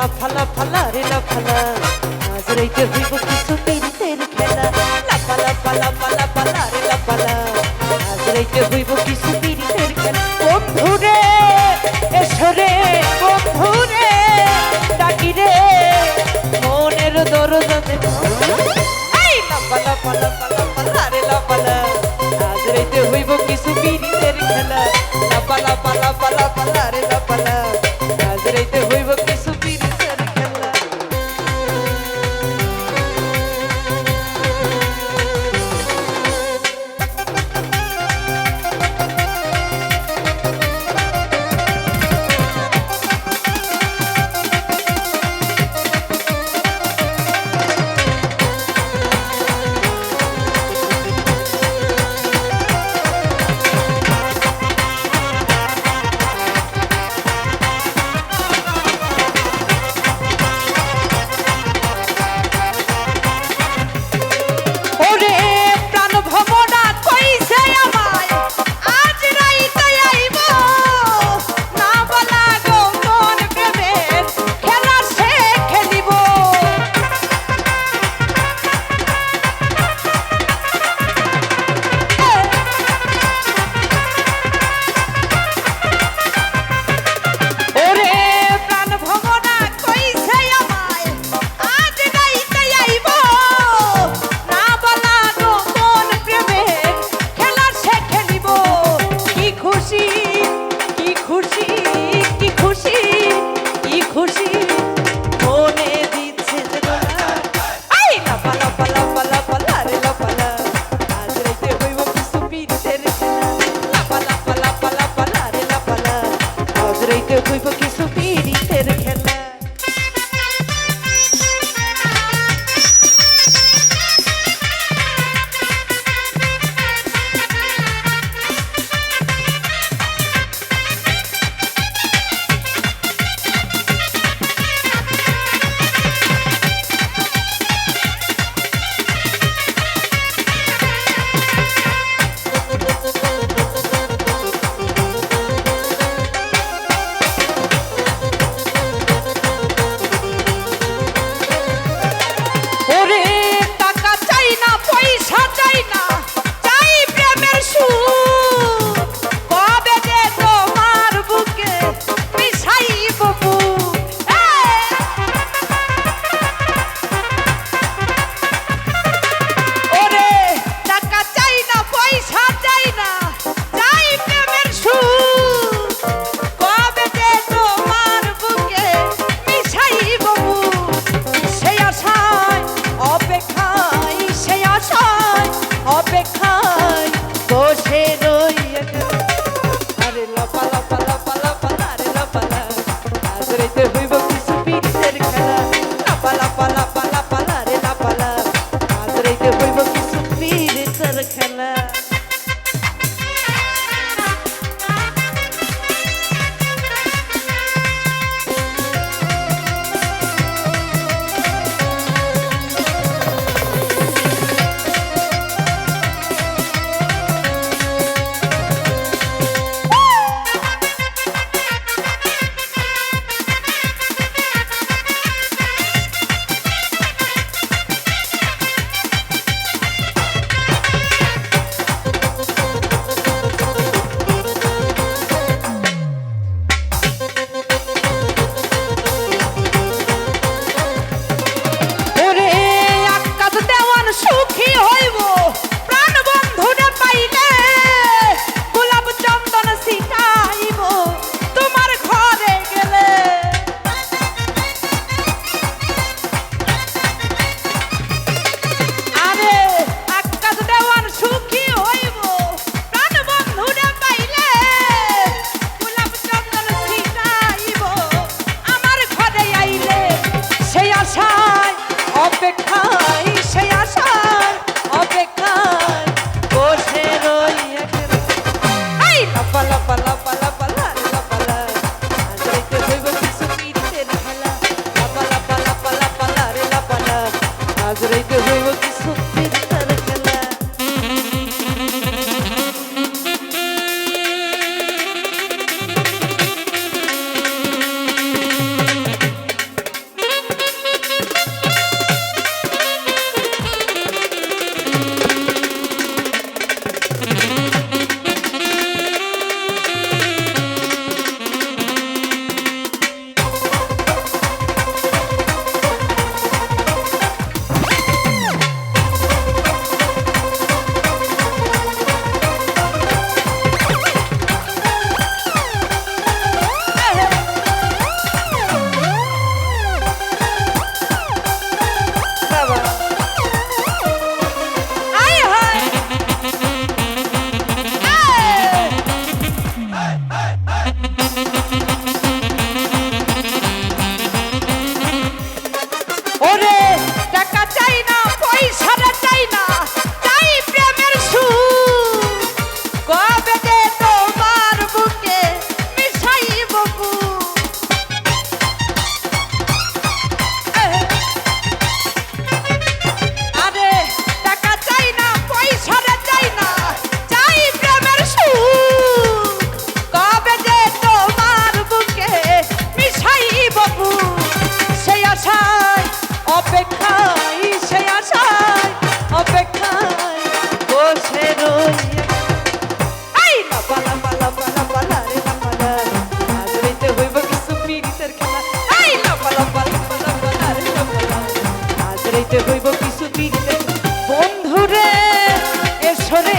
ফালা ফালা ফালা রে লা ফালা আজ রাইতে হইব কিছু তেরি তেরি খেলা লা ফালা ফালা ফালা ফালা রে লা ফালা আজ রাইতে হইব কিছু তেরি তেরি খেলা বন্ধু রে এসো রে বন্ধু রে ডাকি রে মনের দরজাতে এই লা ফালা ফালা ফালা ফালা রে লা ফালা আজ রাইতে হইব কিছু তেরি খেলা লা ফালা ফালা ফালা ফালা রে লা ফালা সে আশা হইতে হইব কিছু দিতে বন্ধুরে এসরে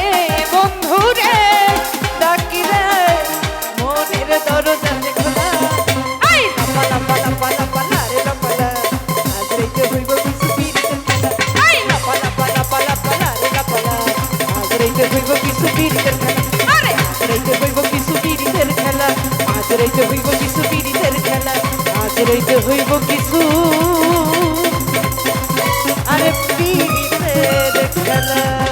বন্ধুরে ডাকিলে মনের দরজা খোলা আই লাপা লাপা লাপা লাপা লারে লাপা আজ রাইতে হইব কিছু দিতে আই লাপা লাপা লাপা লাপা লারে লাপা আজ রাইতে হইব কিছু দিতে আরে আজ রাইতে হইব কিছু দিতে খেলা আজ রাইতে হইব কিছু দিতে খেলা আজ রাইতে হইব কিছু गला